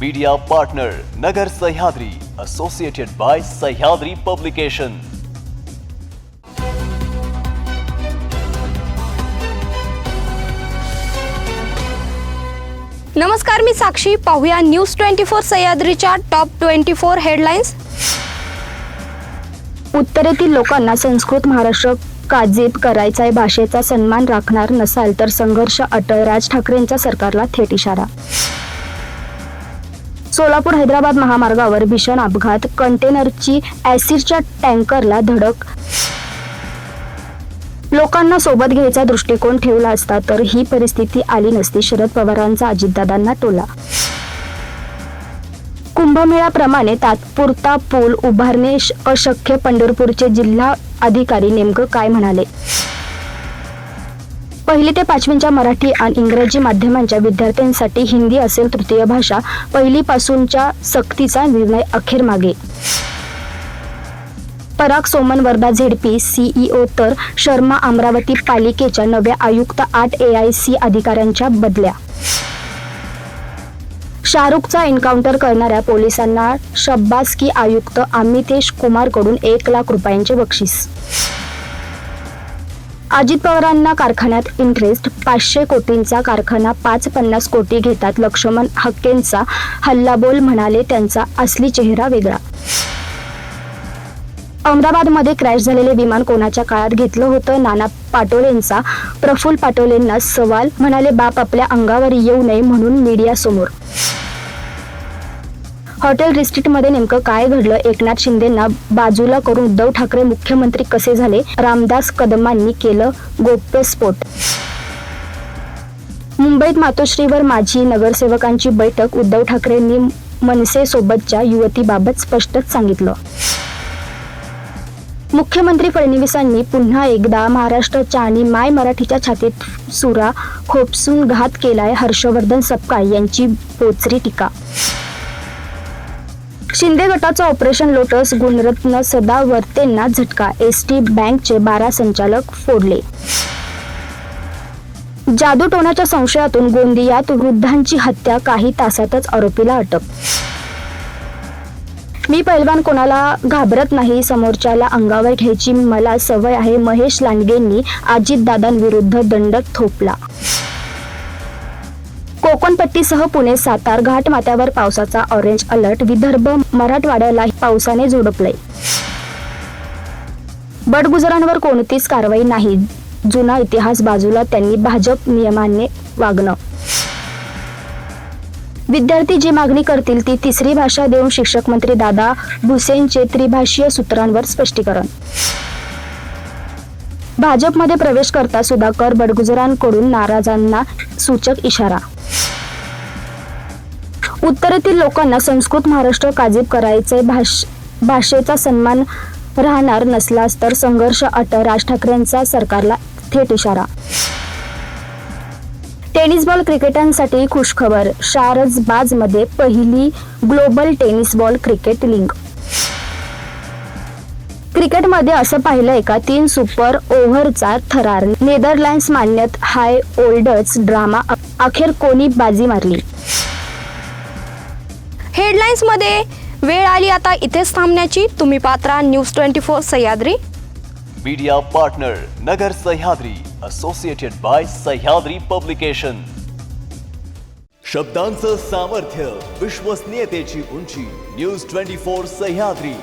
Media partner Nagar Sahyadri associated by Sahyadri publication नमस्कार मी साक्षी. पाहूया न्यूज ट्वेंटी फोर सह्याद्रीच्या टॉप ट्वेंटी फोर हेडलाईन्स उत्तरेतील लोकांना संस्कृत महाराष्ट्र काजीब करायचा आहे भाषेचा सन्मान राखणार नसाल तर संघर्ष अटळ राज ठाकरेंचा सरकारला थेट इशारा. सोलापूर हैदराबाद महामार्गावर भीषण अपघात. कंटेनरची ऍसिडच्या टँकरला धडक. लोकांना सोबत घ्यायचा दृष्टिकोन ठेवला असता तर ही परिस्थिती आली नसती शरद पवारांचा अजितदादांना टोला. कुंभमेळ्याप्रमाणे तात्पुरता पूल उभारणे अशक्य. पंढरपूरचे जिल्हा अधिकारी नेमकं काय म्हणाले? पहिली ते पाचवीच्या मराठी आणि इंग्रजी माध्यमांच्या विद्यार्थ्यांसाठी हिंदी असेल तृतीय भाषा पहिलीपासूनच्या सक्तीचा निर्णय अखेर मागे. पराग सोमन वर्धा झेडपी सीईओ तर शर्मा अमरावती पालिकेच्या नव्या आयुक्त आठ ए आय सी अधिकाऱ्यांच्या बदल्या. शाहरुखचा एन्काउंटर करणाऱ्या पोलिसांना शब्बासकी आयुक्त अमितेश कुमारकडून एक लाख रुपयांचे बक्षीस. अजित पवारांना कारखान्यात इंटरेस्ट पाचशे कोटींचा कारखाना पाच पन्नास कोटी घेतात लक्ष्मण हक्केंचा हल्लाबोल म्हणाले त्यांचा असली चेहरा वेगळा. अहमदाबादमध्ये क्रॅश झालेले विमान कोणाच्या काळात घेतलं होतं? नाना पाटोलेंचा प्रफुल्ल पाटोलेंना सवाल म्हणाले बाप आपल्या अंगावर येऊ नये म्हणून मीडियासमोर. हॉटेल डिस्ट्रिक्टमध्ये नेमकं काय घडलं? एकनाथ शिंदेंना बाजूला करून उद्धव ठाकरे मुख्यमंत्री कसे झाले? रामदास कदमांनी केलं गोप्यस्फोट मुंबईत मातोश्रीवर माझी नगरसेवकांची बैठक उद्धव ठाकरेंनी मनसेसोबतच्या युवतीबाबत स्पष्टच सांगितलं. मुख्यमंत्री फडणवीसांनी पुन्हा एकदा महाराष्ट्राच्या आणि माय मराठीच्या छातीत सुरा खोपसून घात केलाय हर्षवर्धन सपकाळ यांची पोचरी टीका. शिंदे गटाचं ऑपरेशन लोटस गुणरत्न सदावर्तेंना झटका एस टी बँकचे बारा संचालक फोडले. जादूटोण्याच्या संशयातून गोंदियात वृद्धांची हत्या काही तासातच आरोपीला अटक. मी पैलवान कोणाला घाबरत नाही समोरच्याला अंगावर घ्यायची मला सवय आहे महेश लांडगेंनी अजितदादांविरुद्ध दंड थोपला. कोकणपट्टीसह पुणे सातार घाटमाथ्यावर पावसाचा ऑरेंज अलर्ट विदर्भ मराठवाड्याला पावसाने झोडपले बडगुजरांवर कोणतीच कारवाई नाही. जुना इतिहास बाजूला त्यांनी भाजप नियमाने वागणं. विद्यार्थी जी मागणी करतील ती तिसरी भाषा देऊन शिक्षक मंत्री दादा भुसेनचे त्रिभाषीय सूत्रांवर स्पष्टीकरण. भाजपमध्ये प्रवेश करता सुधाकर बडगुजरांकडून नाराजांना सूचक इशारा. उत्तरेतील लोकांना संस्कृत महाराष्ट्र काजीब करायचे भाष भाषेचा सन्मान राहणार नसलास तर संघर्ष अट राज ठाकरेंचा सरकारला थेट इशारा. टेनिस बॉल क्रिकेटांसाठी खुशखबर शारजबाजमध्ये पहिली global tennis ball cricket league क्रिकेटमध्ये असं पाहिलंय का? तीन सुपर ओव्हरचा थरार. नेदरलँड्स मान्यत हाय ओल्डर्स ड्रामा. अखेर कोणी बाजी मारली? हेडलाईन्समध्ये वेळ आली आता इथेच थांबण्याची. तुम्ही Patra news twenty four Sahyadri. Media partner Nagar Sahyadri associated by Sahyadri publication शब्दांचं सामर्थ्य विश्वसनीयतेची उंची न्यूज ट्वेंटी फोर सह्याद्री.